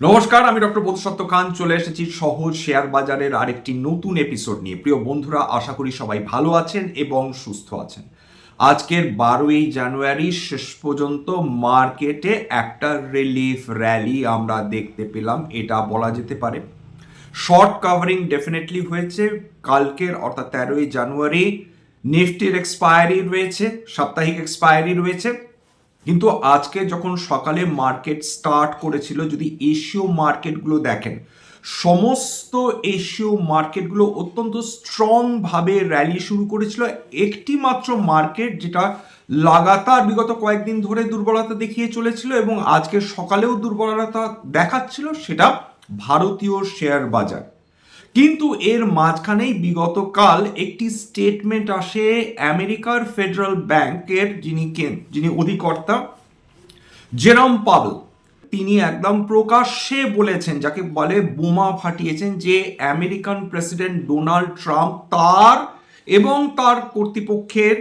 নমস্কার, আমি ডক্টর বোধসত্ত্ব খান। চলে এসেছি সহজ শেয়ার বাজারের আরেকটি নতুন এপিসোড নিয়ে। প্রিয় বন্ধুরা, আশা করি সবাই ভালো আছেন এবং সুস্থ আছেন। আজকের বারোই জানুয়ারি, শেষ পর্যন্ত মার্কেটে একটা রিলিফ র্যালি আমরা দেখতে পেলাম। এটা বলা যেতে পারে। শর্ট কাভারিং ডেফিনেটলি হয়েছে। কালকের, অর্থাৎ তেরোই জানুয়ারি, নিফটির এক্সপায়ারি রয়েছে, সাপ্তাহিক এক্সপায়ারি রয়েছে। কিন্তু আজকে যখন সকালে মার্কেট স্টার্ট করেছিল, যদি এশীয় মার্কেটগুলো দেখেন, সমস্ত এশীয় মার্কেটগুলো অত্যন্ত স্ট্রংভাবে র্যালি শুরু করেছিল। একটি মাত্র মার্কেট যেটা লাগাতার বিগত কয়েকদিন ধরে দুর্বলতা দেখিয়ে চলেছিল এবং আজকে সকালেও দুর্বলতা দেখাচ্ছিল, সেটা ভারতীয় শেয়ার বাজার। কিন্তু এর মাঝখানেই বিগত কাল একটি স্টেটমেন্ট আসে আমেরিকার ফেডারেল ব্যাংকের যিনি কেন, যিনি অধিকর্তা, জেরম পাবল। তিনি একদম প্রকাশ্যে বলেছেন, যাকে বলে বোমা ফাটিয়েছেন যে আমেরিকান প্রেসিডেন্ট ডোনাল্ড ট্রাম্প তার এবং তার কর্তৃপক্ষের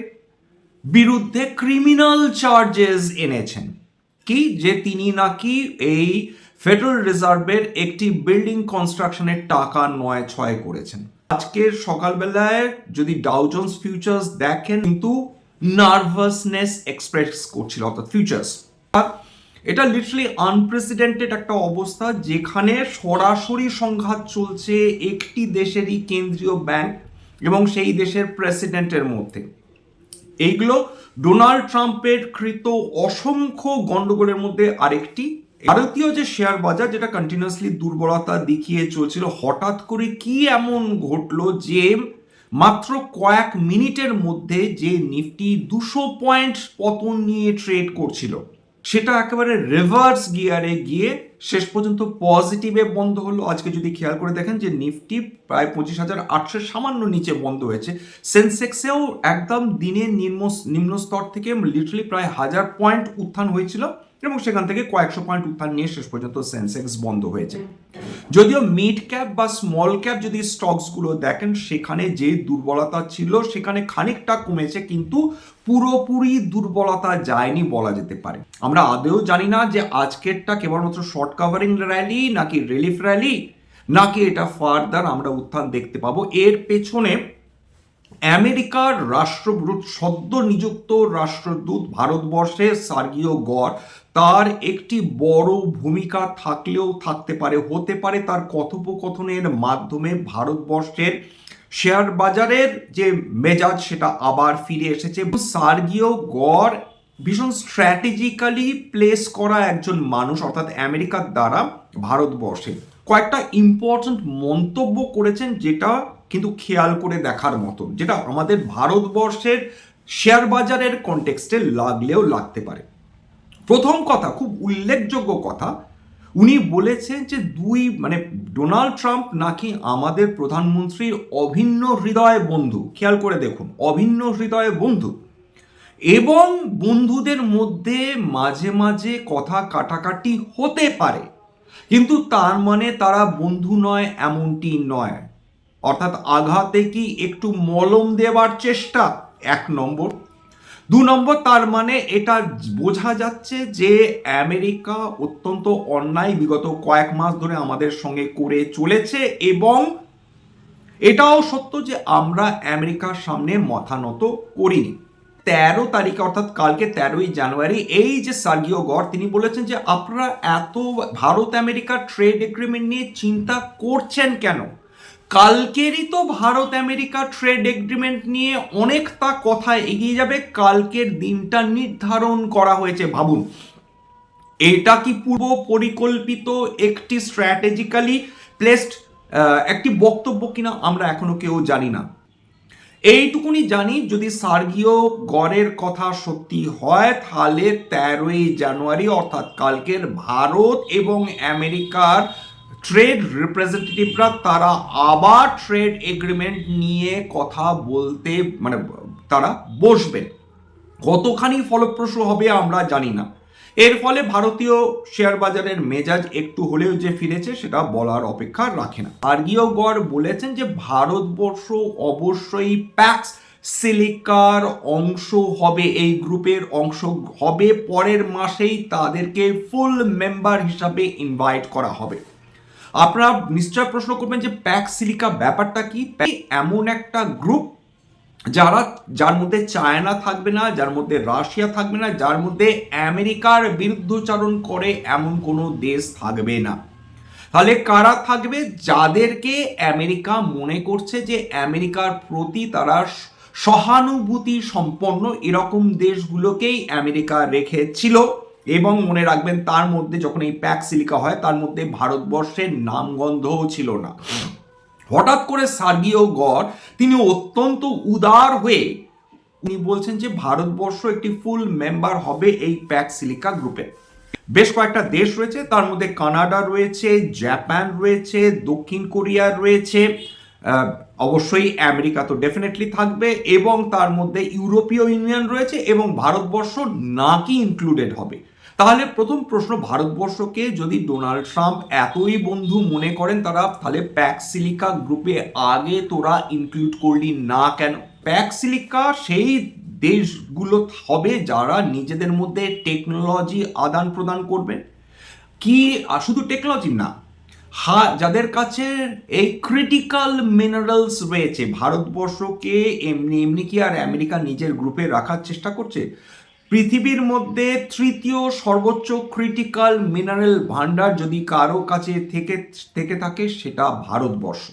বিরুদ্ধে ক্রিমিনাল চার্জেস এনেছেন। কি? যে তিনি নাকি এই ফেডারেল রিজার্ভের একটি বিল্ডিং কনস্ট্রাকশনের টাকা নয় ছয় করেছেন। আজকের সকালবেলায় যদি ডাউজন্স ফিউচার্স দেখেন, কিন্তু নার্ভাসনেস এক্সপ্রেস করছিল, অর্থাৎ ফিউচার্স এটা লিটারালি আনপ্রেসিডেন্টেড একটা অবস্থা, যেখানে সরাসরি সংঘাত চলছে একটি দেশেরই কেন্দ্রীয় ব্যাংক এবং সেই দেশের প্রেসিডেন্টের মধ্যে। এইগুলো ডোনাল্ড ট্রাম্পের কৃত অসংখ্য গন্ডগোলের মধ্যে আরেকটি। ভারতীয় যে শেয়ার বাজার, যেটা কন্টিনিউয়াসলি দুর্বলতা দেখিয়ে চলছিল, হঠাৎ করে কি এমন ঘটলো যে মাত্র কয়েক মিনিটের মধ্যে যে নিফটি দুশো পয়েন্ট পতন নিয়ে ট্রেড করছিল, সেটা একেবারে রিভার্স গিয়ারে গিয়ে শেষ পর্যন্ত পজিটিভে বন্ধ হলো। আজকে যদি খেয়াল করে দেখেন যে নিফটি প্রায় পঁচিশ হাজার আটশো সামান্য নিচে বন্ধ হয়েছে। সেন্সেক্সেও একদম দিনের নিম্ন নিম্ন স্তর থেকে লিটারালি প্রায় হাজার পয়েন্ট উত্থান হয়েছিল। এবং সেখান থেকে কয়েকশো পয়েন্ট উত্থান নিয়ে শেষ পর্যন্ত সেন্সেক্স বন্ধ হয়েছে। যদিও মিড ক্যাপ বা স্মল ক্যাপ যদি স্টকসগুলো দেখেন, সেখানে যে দুর্বলতা ছিল, সেখানে খানিকটা কমেছে, কিন্তু পুরোপুরি দুর্বলতা যায়নি বলা যেতে পারে। আমরা আদেও জানি না যে আজকেরটা কেবলমাত্র শর্ট কাভারিং র্যালি নাকি রিলিফ র্যালি নাকি এটা ফার্দার আমরা উত্থান দেখতে পাবো। এর পেছনে আমেরিকার রাষ্ট্রদূত, সদ্য নিযুক্ত রাষ্ট্রদূত ভারতবর্ষে সার্গিও গড়, তার একটি বড় ভূমিকা থাকলেও থাকতে পারে, হতে পারে তার কথোপকথনের মাধ্যমে ভারতবর্ষের শেয়ার বাজারের যে মেজাজ সেটা আবার ফিরে এসেছে। সার্গিও গড় ভীষণ স্ট্র্যাটেজিক্যালি প্লেস করা একজন মানুষ, অর্থাৎ আমেরিকার দ্বারা ভারতবর্ষে। কয়েকটা ইম্পর্ট্যান্ট মন্তব্য করেছেন যেটা কিন্তু খেয়াল করে দেখার মতন যেটা আমাদের ভারতবর্ষের শেয়ার বাজারের কনটেক্সটে লাগলেও লাগতে পারে। প্রথম কথা, খুব উল্লেখযোগ্য কথা, উনি বলেছেন যে দুই মানে ডোনাল্ড ট্রাম্প নাকি আমাদের প্রধানমন্ত্রীর অভিন্ন হৃদয় বন্ধু, খেয়াল করে দেখুন, অভিন্ন হৃদয় বন্ধু। এবং বন্ধুদের মধ্যে মাঝে মাঝে কথা কাটাকাটি হতে পারে, কিন্তু তার মানে তারা বন্ধু নয়, এমনটি নয়। অর্থাৎ আঘাতে কি একটু মলম দেওয়ার চেষ্টা? এক নম্বর। দু নম্বর, তার মানে এটা বোঝা যাচ্ছে যে আমেরিকা অত্যন্ত অন্যায় বিগত কয়েক মাস ধরে আমাদের সঙ্গে করে চলেছে এবং এটাও সত্য যে আমরা আমেরিকার সামনে মাথা নত করিনি। তেরো তারিখে, অর্থাৎ কালকে তেরোই জানুয়ারি, এই যে সার্গিও গড়, তিনি বলেছেন যে আপনারা এত ভারত আমেরিকা ট্রেড এগ্রিমেন্ট নিয়ে চিন্তা করছেন কেন? কালকেরই তো ভারত আমেরিকা ট্রেড এগ্রিমেন্ট নিয়ে অনেকটা কথা এগিয়ে যাবে। কালকের দিনটা নির্ধারণ করা হয়েছে, ভাবুন। এটা কি পূর্ব পরিকল্পিত একটি স্ট্র্যাটেজিক্যালি প্লেসড একটি বক্তব্য কিনা আমরা এখনও কেউ জানি না। এইটুকুনি জানি, যদি সার্গিও গড়ের কথা সত্যি হয়, তাহলে তেরোই জানুয়ারি, অর্থাৎ কালকের ভারত এবং আমেরিকার ট্রেড রিপ্রেজেন্টেটিভরা তারা আবার ট্রেড এগ্রিমেন্ট নিয়ে কথা বলতে মানে তারা বসবেন। কতখানি ফলপ্রসূ হবে আমরা জানি না। এর ফলে ভারতীয় শেয়ার বাজারের মেজাজ একটু হলেও যে ফিরেছে সেটা বলার অপেক্ষা রাখে না। আর্গিও গড় বলেছেন যে ভারতবর্ষ অবশ্যই প্যাক্স সিলিকার অংশ হবে, এই গ্রুপের অংশ হবে। পরের মাসেই তাদেরকে ফুল মেম্বার হিসাবে ইনভাইট করা হবে। আপনারা নিশ্চয় প্রশ্ন করবেন যে প্যাক সিলিকা ব্যাপারটা কি? এমন একটা গ্রুপ যারা, যার মধ্যে চায়না থাকবে না, যার মধ্যে রাশিয়া থাকবে না, যার মধ্যে আমেরিকার বিরুদ্ধচারণ করে এমন কোনো দেশ থাকবে না। তাহলে কারা থাকবে? যাদেরকে আমেরিকা মনে করছে যে আমেরিকার প্রতি তারা সহানুভূতি সম্পন্ন এরকম দেশগুলোকেই আমেরিকা রেখেছিল। এবং মনে রাখবেন তার মধ্যে যখন এই প্যাক সিলিকা হয়, তার মধ্যে ভারতবর্ষের নামগন্ধও ছিল না। হঠাৎ করে সার্গীয় গড়, তিনি অত্যন্ত উদার হয়ে উনি বলছেন যে, ভারতবর্ষ একটি ফুল মেম্বার হবে এই প্যাক সিলিকা গ্রুপে। বেশ কয়েকটা দেশ রয়েছে, তার মধ্যে কানাডা রয়েছে, জাপান রয়েছে, দক্ষিণ কোরিয়া রয়েছে অবশ্যই আমেরিকা তো ডেফিনেটলি থাকবে, এবং তার মধ্যে ইউরোপীয় ইউনিয়ন রয়েছে, এবং ভারতবর্ষ নাকি ইনক্লুডেড হবে। তাহলে প্রথম প্রশ্ন, ভারতবর্ষকে যদি ডোনাল্ড ট্রাম্প এতই বন্ধু মনে করেন, তারা তাহলে প্যাক সিলিকা গ্রুপে আগে তোরা ইনক্লুড করলি না কেন? প্যাক সিলিকা সেই দেশগুলো হবে যারা নিজেদের মধ্যে টেকনোলজি আদান প্রদান করবেন কি শুধু টেকনোলজি না, হা, যাদের কাছে এই ক্রিটিক্যাল মিনারেলস রয়েছে, ভারতবর্ষকে এমনি এমনি কি আর আমেরিকা নিজের গ্রুপে রাখার চেষ্টা করছে? পৃথিবীর মধ্যে তৃতীয় সর্বোচ্চ ক্রিটিক্যাল মিনারেল ভান্ডার যদি কারও কাছে থেকে থেকে থাকে, সেটা ভারতবর্ষ।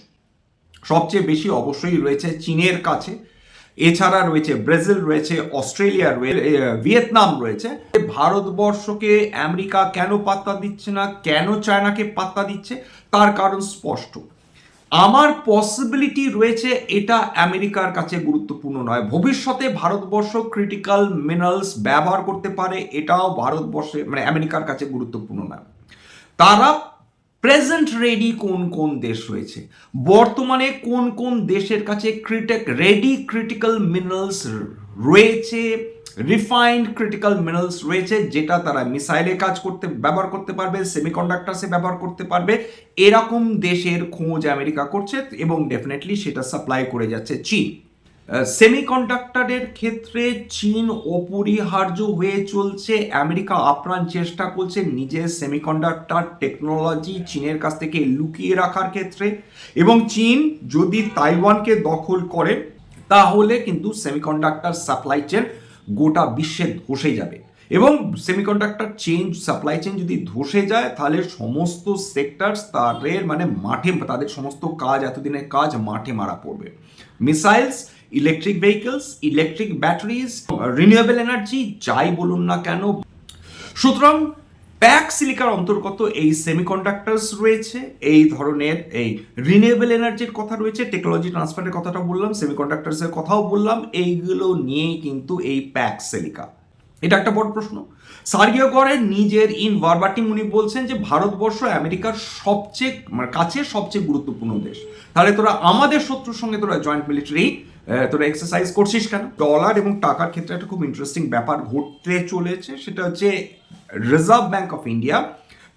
সবচেয়ে বেশি অবশ্যই রয়েছে চীনের কাছে। এছাড়া রয়েছে ব্রাজিল, রয়েছে অস্ট্রেলিয়া ভিয়েতনাম রয়েছে। ভারতবর্ষকে আমেরিকা কেন পাত্তা দিচ্ছে না, কেন চায়নাকে পাত্তা দিচ্ছে, তার কারণ স্পষ্ট। আমার পসিবিলিটি রয়েছে এটা আমেরিকার কাছে গুরুত্বপূর্ণ নয়। ভবিষ্যতে ভারতবর্ষ ক্রিটিক্যাল মিনারেলস ব্যবহার করতে পারে, এটাও ভারতবর্ষে মানে আমেরিকার কাছে গুরুত্বপূর্ণ নয়। তারা প্রেজেন্ট রেডি কোন কোন দেশ রয়েছে? বর্তমানে কোন কোন দেশের কাছে ক্রিটেক রেডি ক্রিটিক্যাল মিনারেলস রয়েছে? রিফাইন্ড ক্রিটিক্যাল মিনারেলস রয়েছে, যেটা তারা মিসাইলে কাজ করতে, ব্যবহার করতে পারবে সেমিকন্ডাক্টারসে ব্যবহার করতে পারবে। এরকম দেশের খোঁজ আমেরিকা করছে এবং ডেফিনেটলি সেটা সাপ্লাই করে যাচ্ছে চীন। সেমিকন্ডাক্টরের ক্ষেত্রে চীন অপরিহার্য হয়ে চলছে। আমেরিকা আপ্রাণ চেষ্টা করছে নিজের সেমিকন্ডাক্টর টেকনোলজি চীনের কাছ থেকে লুকিয়ে রাখার ক্ষেত্রে। এবং চীন যদি তাইওয়ানকে দখল করে, তাহলে কিন্তু সেমিকন্ডাক্টর সাপ্লাই চেন গোটা বিশ্বে ধসে যাবে। এবং সেমিকন্ডাক্টর চেঞ্জ সাপ্লাই চেন যদি ধসে যায়, তাহলে সমস্ত সেক্টরস তাদের মানে মাঠে, তাদের সমস্ত কাজ এতদিনের কাজ মাঠে মারা পড়বে। Missiles electric vehicles electric batteries renewable energy যাই বলুন না কেন। সুতরাং প্যাক সিলিকার অন্তর্গত এই সেমিকন্ডাক্টরস রয়েছে, এই ধরনের, এই রিনিউয়েবল এনার্জির কথা রয়েছে টেকনোলজি ট্রান্সফারের কথাটা বললাম সেমিকন্ডাক্টরসের কথাও বললাম, এইগুলো নিয়েই কিন্তু এই প্যাক সিলিকা এটা একটা বড় প্রশ্ন। সার্গিও গড়ের নিজের ইন ভার্বাটিম উনি বলছেন যে, ভারতবর্ষ আমেরিকার সবচেয়ে মানে কাছে সবচেয়ে গুরুত্বপূর্ণ দেশ। তাহলে তোরা আমাদের শত্রুর সঙ্গে তোরা জয়েন্ট মিলিটারি তোরা এক্সারসাইজ করছিস কেন? ডলার এবং টাকার ক্ষেত্রে একটা খুব ইন্টারেস্টিং ব্যাপার ঘটতে চলেছে, সেটা হচ্ছে রিজার্ভ ব্যাঙ্ক অফ ইন্ডিয়া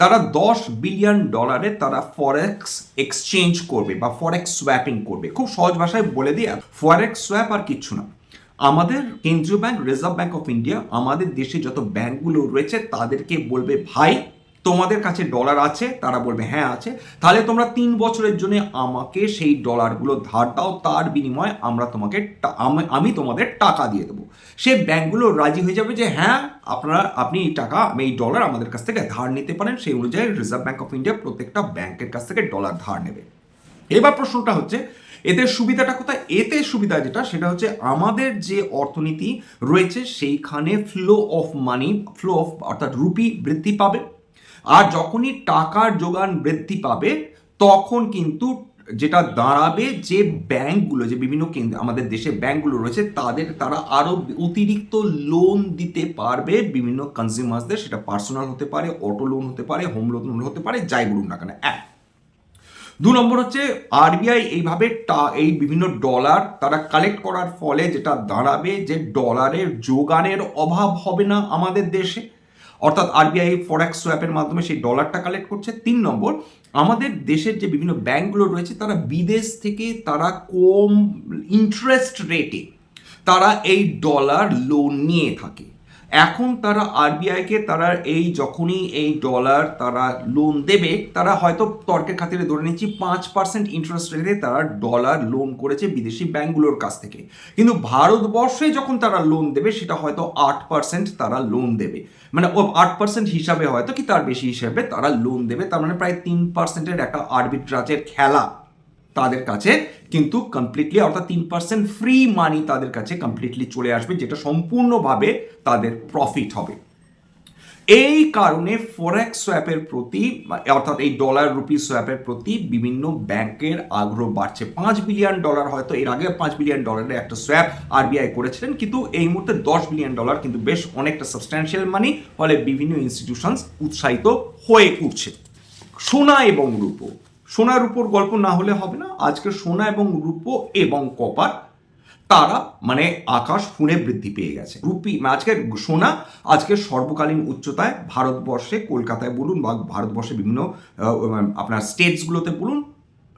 তারা দশ বিলিয়ন ডলারে তারা ফরেক্স এক্সচেঞ্জ করবে বা ফরেক্স সোয়াপিং করবে। খুব সহজ ভাষায় বলে দিয়ে ফরেক্স সোয়াপ আর কিচ্ছু না। আমাদের কেন্দ্রীয় bank reserve bank of India আমাদের দেশে যত ব্যাংকগুলো রয়েছে, তাদেরকে বলবে, ভাই তোমাদের কাছে ডলার আছে, তারা বলবে হ্যাঁ আছে। তাহলে তোমরা তিন বছরের জন্য আমাকে সেই ডলারগুলো ধার দাও, তার বিনিময়ে আমরা তোমাকে আমি- তোমাদের টাকা দিয়ে দেবো। সে ব্যাংকগুলো রাজি হয়ে যাবে যে হ্যাঁ আপনারা, আপনি এই টাকা এই ডলার আমাদের কাছ থেকে ধার নিতে পারেন, সেই অনুযায়ী রিজার্ভ ব্যাঙ্ক অফ ইন্ডিয়া প্রত্যেকটা ব্যাংকের কাছ থেকে ডলার ধার নেবে। এবার প্রশ্নটা হচ্ছে, এতে সুবিধাটা কোথায়? এতে সুবিধা যেটা, সেটা হচ্ছে আমাদের যে অর্থনীতি রয়েছে, সেইখানে flow of money flow of অর্থাৎ রুপি বৃদ্ধি পাবে। আর যখনই টাকার যোগান বৃদ্ধি পাবে, তখন কিন্তু যেটা দাঁড়াবে যে ব্যাংকগুলো, যে বিভিন্ন কেন্দ্র, আমাদের দেশে ব্যাংকগুলো রয়েছে, তাদের, তারা আরও অতিরিক্ত লোন দিতে পারবে, বিভিন্ন কনজিউমার্সদের সেটা পার্সোনাল হতে পারে অটো লোন হতে পারে হোম লোন হতে পারে, যাই বলুন না কেন, এক। দু নম্বর হচ্ছে আরবিআই এইভাবে টা- এই বিভিন্ন ডলার তারা কালেক্ট করার ফলে যেটা দাঁড়াবে যে ডলারের যোগানের অভাব হবে না আমাদের দেশে। অর্থাৎ আরবিআই ফরেক্স সোয়াপের মাধ্যমে সেই ডলারটা কালেক্ট করছে। তিন নম্বর, আমাদের দেশের যে বিভিন্ন ব্যাংকগুলো রয়েছে, তারা বিদেশ থেকে তারা কম ইন্টারেস্ট রেটে তারা এই ডলার লোন নিয়ে থাকে। এখন তারা আরবিআইকে তারা এই যখনই এই ডলার তারা লোন দেবে, তারা হয়তো তর্কের খাতিরে ধরে নিচ্ছি পাঁচ পার্সেন্ট ইন্টারেস্ট রেটে তারা ডলার লোন করেছে বিদেশি ব্যাঙ্কগুলোর কাছ থেকে। কিন্তু ভারতবর্ষে যখন তারা লোন দেবে, সেটা হয়তো আট পার্সেন্ট তারা লোন দেবে। মানে ও আট পার্সেন্ট হিসাবে হয়তো কি তার বেশি হিসাবে তারা লোন দেবে, তার মানে প্রায় তিন পার্সেন্টের একটা আরবিট্রাজের খেলা। তাদের কাছে কিন্তু কমপ্লিটলি অর্থাৎ তিন পার্সেন্ট ফ্রি মানি তাদের কাছে কমপ্লিটলি চলে আসবে, যেটা সম্পূর্ণভাবে তাদের প্রফিট হবে। এই কারণে ফরেক্স সোয়াপের প্রতি, অর্থাৎ এই ডলার রুপি সোয়াপের প্রতি বিভিন্ন ব্যাংকের আগ্রহ বাড়ছে। পাঁচ বিলিয়ন ডলার হয়তো এর আগে পাঁচ বিলিয়ন ডলারের একটা সোয়াপ আরবিআই করেছিলেন, কিন্তু এই মুহূর্তে দশ বিলিয়ন ডলার কিন্তু বেশ অনেকটা সাবস্ট্যান্সিয়াল মানি ফলে বিভিন্ন ইনস্টিটিউশনস উৎসাহিত হয়ে উঠছে। সোনা এবং রূপো। সোনার উপর গল্প না হলে হবে না। আজকে সোনা এবং রূপো এবং কপার, তারা মানে আকাশ ফুনে বৃদ্ধি পেয়ে গেছে। রুপি আজকে সোনা, আজকে সর্বকালীন উচ্চতায় ভারতবর্ষে, কলকাতায় বলুন বা ভারতবর্ষে বিভিন্ন আপনার স্টেটসগুলোতে বলুন,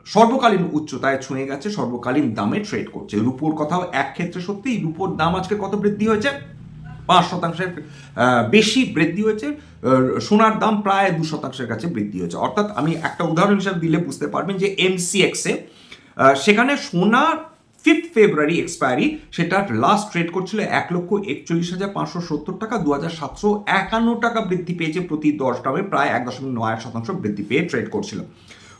সর্বকালীন উচ্চতায় ছুঁয়ে গেছে, সর্বকালীন দামে ট্রেড করছে। রুপোর কথাও এক ক্ষেত্রে সত্যি রুপোর দাম আজকে কত বৃদ্ধি হয়েছে? পাঁচ শতাংশের বেশি বৃদ্ধি হয়েছে সোনার দাম প্রায় দু শতাংশের কাছে বৃদ্ধি হয়েছে। অর্থাৎ আমি একটা উদাহরণ হিসাবে দিলে বুঝতে পারবেন যে এমসিএক্সে সেখানে সোনার ফিফথ ফেব্রুয়ারি এক্সপায়ারি সেটা লাস্ট ট্রেড করছিল এক লক্ষ একচল্লিশ হাজার পাঁচশো সত্তর টাকা, দু হাজার সাতশো একান্ন টাকা বৃদ্ধি পেয়েছে প্রতি দশ গ্রামে, প্রায় এক দশমিক নয় শতাংশ বৃদ্ধি পেয়ে ট্রেড করছিল।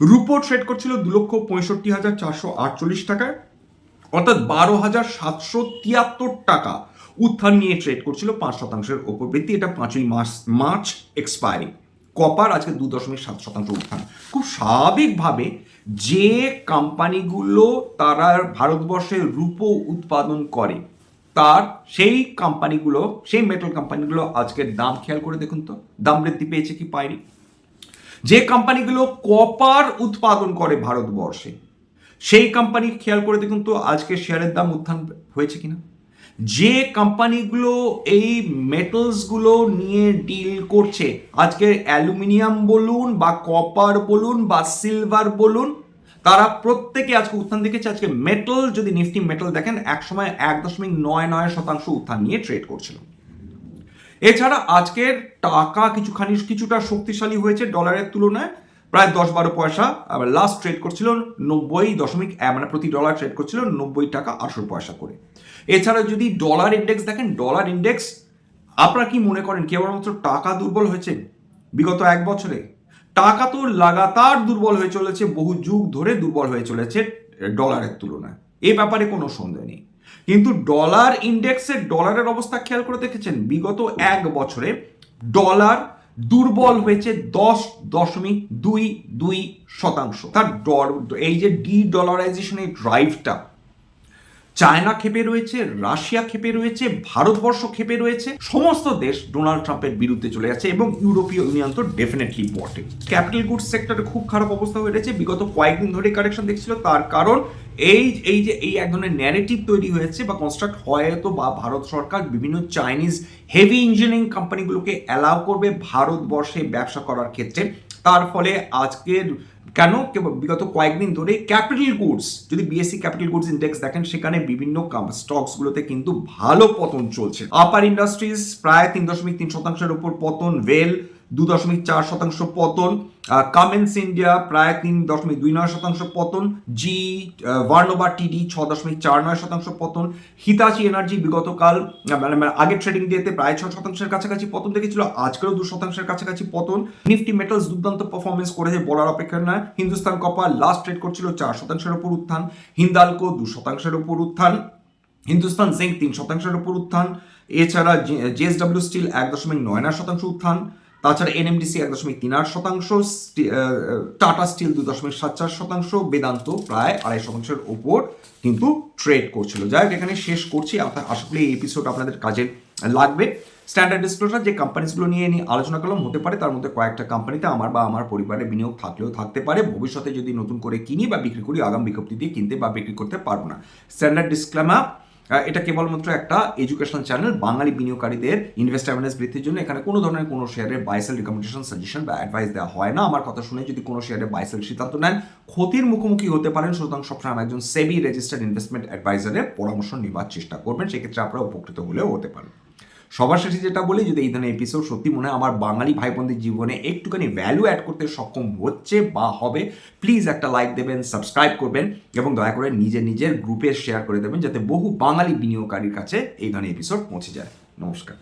রুপো ট্রেড করছিল দু লক্ষ পঁয়ষট্টি হাজার চারশো আটচল্লিশ টাকায়, অর্থাৎ বারো হাজার সাতশো তিয়াত্তর টাকা উত্থান নিয়ে ট্রেড করছিল পাঁচ শতাংশের ওপর বৃদ্ধি। এটা পাঁচই মার্চ মার্চ এক্সপায়ারিং কপার আজকে দু দশমিক সাত শতাংশ উত্থান। খুব স্বাভাবিকভাবে যে কোম্পানিগুলো তারা ভারতবর্ষে রূপো উৎপাদন করে, তার সেই কোম্পানিগুলো সেই মেটাল কোম্পানিগুলো আজকের দাম খেয়াল করে দেখুন তো, দাম বৃদ্ধি পেয়েছে কি পায়নি? যে কোম্পানিগুলো কপার উৎপাদন করে ভারতবর্ষে, সেই কোম্পানি খেয়াল করে দেখুন তো, আজকে শেয়ারের দাম উত্থান হয়েছে কিনা? যে কোম্পানিগুলো এই মেটালসগুলো নিয়ে ডিল করছে, আজকে অ্যালুমিনিয়াম বলুন বা কপার বলুন বা সিলভার বলুন, তারা প্রত্যেকে আজকে উত্থান দেখেছে। আজকে মেটাল যদি নিফটি মেটাল দেখেন, একসময় এক দশমিক নয় নয় শতাংশ উত্থান নিয়ে ট্রেড করছিল। এছাড়া আজকের টাকা কিছুখানি, কিছুটা শক্তিশালী হয়েছে ডলারের তুলনায়, প্রায় দশ বারো পয়সা। লাস্ট ট্রেড করছিল নব্বই দশমিক মানে প্রতি ডলার ট্রেড করছিল নব্বই টাকা আঠারো পয়সা করে। এছাড়া যদি ডলার ইন্ডেক্স দেখেন ডলার ইন্ডেক্স আপনারা কি মনে করেন কেবলমাত্র টাকা দুর্বল হয়েছে বিগত এক বছরে? টাকা তো লাগাতার দুর্বল হয়ে চলেছে, বহু যুগ ধরে দুর্বল হয়ে চলেছে ডলারের তুলনায়। এ ব্যাপারে কোনো সন্দেহ নেই। কিন্তু ডলার ইন্ডেক্সের ডলারের অবস্থা খেয়াল করে দেখেছেন, বিগত এক বছরে ডলার দুর্বল হয়েছে দশ দশমিক দুই দুই শতাংশ। তার এই যে ডি ডলারাইজেশনের ড্রাইভটা চায়না খেপে রয়েছে, রাশিয়া খেপে রয়েছে, ভারতবর্ষ খেপে রয়েছে, সমস্ত দেশ ডোনাল্ড ট্রাম্পের বিরুদ্ধে চলে যাচ্ছে এবং ইউরোপীয় ইউনিয়ন তো ডেফিনেটলি বটে। ক্যাপিটাল গুডস সেক্টরে খুব খারাপ অবস্থা হয়ে রয়েছে। বিগত কয়েকদিন ধরে কারেকশন দেখছিল, তার কারণ এই এই যে, এই এক ধরনের ন্যারেটিভ তৈরি হয়েছে বা কনস্ট্রাক্ট হয়তো বা ভারত সরকার বিভিন্ন চাইনিজ হেভি ইঞ্জিনিয়ারিং কোম্পানিগুলোকে অ্যালাউ করবে ভারতবর্ষে ব্যবসা করার ক্ষেত্রে। তার ফলে আজকের কেন বিগত কয়েকদিন ধরে ক্যাপিটাল গুডস, যদি বিএসসি ক্যাপিটাল গুডস ইন্ডেক্স দেখেন, সেখানে বিভিন্ন স্টকসগুলোতে কিন্তু ভালো পতন চলছে। আপার ইন্ডাস্ট্রিজ প্রায় তিন দশমিক তিন শতাংশের উপর পতন ওয়েল দু দশমিক চার শতাংশ পতন কামেন্স ইন্ডিয়া প্রায় তিন দশমিক দুই নয় শতাংশ পতন জি ভার্নোভা টিডি ছ দশমিক চার নয় শতাংশ পতন হিতাচি এনার্জি বিগতকাল মানে আগের ট্রেডিং ডেতে প্রায় ছ শতাংশের কাছাকাছি পতন দেখেছিল আজকেও দু শতাংশের কাছাকাছি পতন। নিফটি মেটালস দুর্দান্ত পারফরমেন্স করেছে বলার অপেক্ষা নয়। হিন্দুস্তান কপার লাস্ট ট্রেড করছিল চার শতাংশের উপর উত্থান হিন্দালকো দু শতাংশের উপর উত্থান হিন্দুস্তান জিঙ্ক তিন শতাংশের উপর উত্থান, এছাড়া জেএসডব্লিউ স্টিল এক দশমিক নয় নয় শতাংশ উত্থান তাছাড়া এনএমডিসি এক দশমিক তিন আট শতাংশ টাটা স্টিল দু দশমিক সাত চার শতাংশ, বেদান্ত প্রায় আড়াই শতাংশের ওপর কিন্তু ট্রেড করছিল। যাই হোক, এখানে শেষ করছি। আশা করি এই এপিসোড আপনাদের কাজে লাগবে। স্ট্যান্ডার্ড ডিসক্লোজার যে কোম্পানিজগুলো নিয়ে নিয়ে আলোচনা করলাম, হতে পারে তার মধ্যে কয়েকটা কোম্পানিতে আমার বা আমার পরিবারের বিনিয়োগ থাকলেও থাকতে পারে। ভবিষ্যতে যদি নতুন করে কিনি বা বিক্রি করি, আগাম বিজ্ঞপ্তি দিয়ে কিনতে বা বিক্রি করতে পারব না। স্ট্যান্ডার্ড ডিসক্লেমার এটা কেবলমাত্র একটা এডুকেশনাল চ্যানেল বাঙালি বিনিয়োগকারীদের ইনভেস্ট অ্যাওয়ারনেস বৃদ্ধির জন্য এখানে কোনো ধরনের কোনো শেয়ারের বাইসেল রিকমেন্ডেশন সাজেশন বা অ্যাডভাইস দেওয়া হয় না। আমার কথা শুনে যদি কোনো শেয়ারের বাইসেল সিদ্ধান্ত নেন, ক্ষতির মুখোমুখি হতে পারেন। সুতরাং সবসময় একজন সেবি রেজিস্টার্ড ইনভেস্টমেন্ট অ্যাডভাইজারের পরামর্শ নেওয়ার চেষ্টা করবেন। সেক্ষেত্রে আপনারা উপকৃত হলেও হতে পারেন। সবার শেষে যেটা বলি যদি এই ধরনের এপিসোড সত্যি মনে হয় আমার বাঙালি ভাই বোনদের জীবনে একটুখানি ভ্যালু অ্যাড করতে সক্ষম হচ্ছে বা হবে। প্লিজ একটা লাইক দেবেন সাবস্ক্রাইব করবেন এবং দয়া করে নিজের নিজের গ্রুপে শেয়ার করে দেবেন যাতে বহু বাঙালি বিনিয়োগকারীর কাছে এই ধরনের এপিসোড পৌঁছে যায়। নমস্কার।